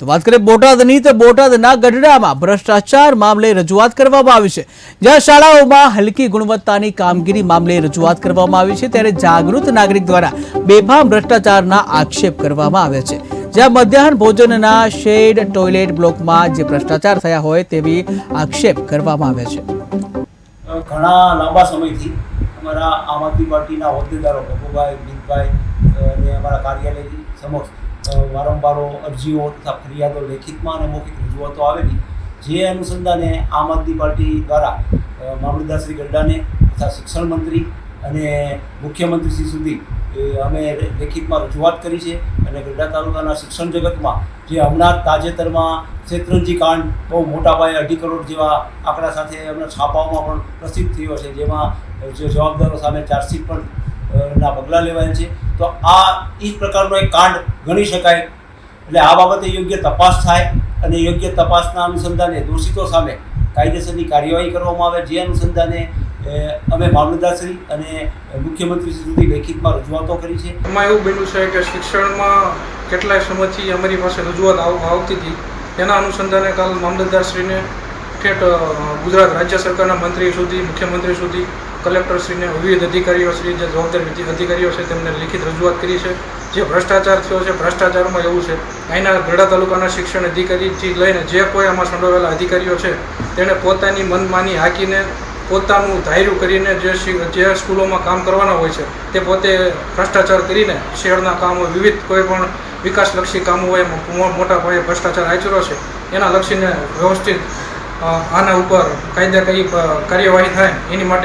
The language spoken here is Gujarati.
તો વાત કરીએ બોટાદની, તો બોટાદના ગઢડામાં ભ્રષ્ટાચાર મામલે રજૂઆત કરવામાં આવી છે. જ્યાં શાળાઓમાં હલકી ગુણવત્તાની કામગીરી મામલે રજૂઆત કરવામાં આવી છે, ત્યારે જાગૃત નાગરિક દ્વારા બેફામ ભ્રષ્ટાચારના આક્ષેપ કરવામાં આવ્યા છે. જ્યાં મધ્યાહન ભોજનના શેડ, ટોયલેટ બ્લોકમાં જે ભ્રષ્ટાચાર થયા હોય તેવી આક્ષેપ કરવામાં આવ્યા છે. ઘણા લાંબા સમયથી અમારા આમ આદમી પાર્ટીના હોદ્દેદારો ભગુભાઈ મિતભાઈ અને અમારા કાર્યાલયની સમક્ષ વારંવારો અરજીઓ તથા ફરિયાદો લેખિતમાં અને મૌખિક રજૂઆતો આવેલી. જે અનુસંધાને આમ આદમી પાર્ટી દ્વારા શ્રી ગઢડાને તથા શિક્ષણ મંત્રી અને મુખ્યમંત્રી શ્રી સુધી અમે લેખિતમાં રજૂઆત કરી છે અને ગઢડા તાલુકાના શિક્ષણ જગતમાં જે હમણાં તાજેતરમાં શેત્રંજી કાંડ બહુ મોટા પાયે અઢી કરોડ જેવા આંકડા સાથે હમણાં છાપાઓમાં પણ પ્રસિદ્ધ થયો છે, જેમાં જે જવાબદારો સામે ચાર્જશીટ પણ ના પગલાં લેવાય છે. તો આ એ પ્રકારનો એક કાંડ ગણી શકાય. એટલે આ બાબતે યોગ્ય તપાસ થાય અને યોગ્ય તપાસના અનુસંધાને દોષિતો સામે કાયદેસરની કાર્યવાહી કરવામાં આવે, જે અનુસંધાને અમે મામલતદારશ્રી અને મુખ્યમંત્રી સુધી લેખિતમાં રજૂઆતો કરી છે. એમાં એવું બન્યું છે કે શિક્ષણમાં કેટલાય સમયથી અમારી પાસે રજૂઆત આવ- આવતી હતી. તેના અનુસંધાને કાલ મામલતદારશ્રીને ઠેઠ ગુજરાત રાજ્ય સરકારના મંત્રી સુધી, મુખ્યમંત્રી સુધી, કલેક્ટરશ્રીને વિવિધ અધિકારીઓ શ્રી જે જવાબદાર અધિકારીઓ છે, તેમને લિખિત રજૂઆત કરી છે. જે ભ્રષ્ટાચાર થયો છે, ભ્રષ્ટાચારમાં એવું છે. અહીંના ગરડા તાલુકાના શિક્ષણ અધિકારીથી લઈને જે કોઈ આમાં સંડોવાયેલા અધિકારીઓ છે, તેણે પોતાની મનમાની હાકીને, પોતાનું ધાર્યું કરીને જે જે સ્કૂલોમાં કામ કરવાના હોય છે, તે પોતે ભ્રષ્ટાચાર કરીને શહેરના કામો, વિવિધ કોઈ પણ વિકાસલક્ષી કામો હોય મોટા પાયે ભ્રષ્ટાચાર આચર્યો છે. એના લક્ષીને વ્યવસ્થિત આના ઉપર કાયદા કઈ કાર્યવાહી થાય એની માટે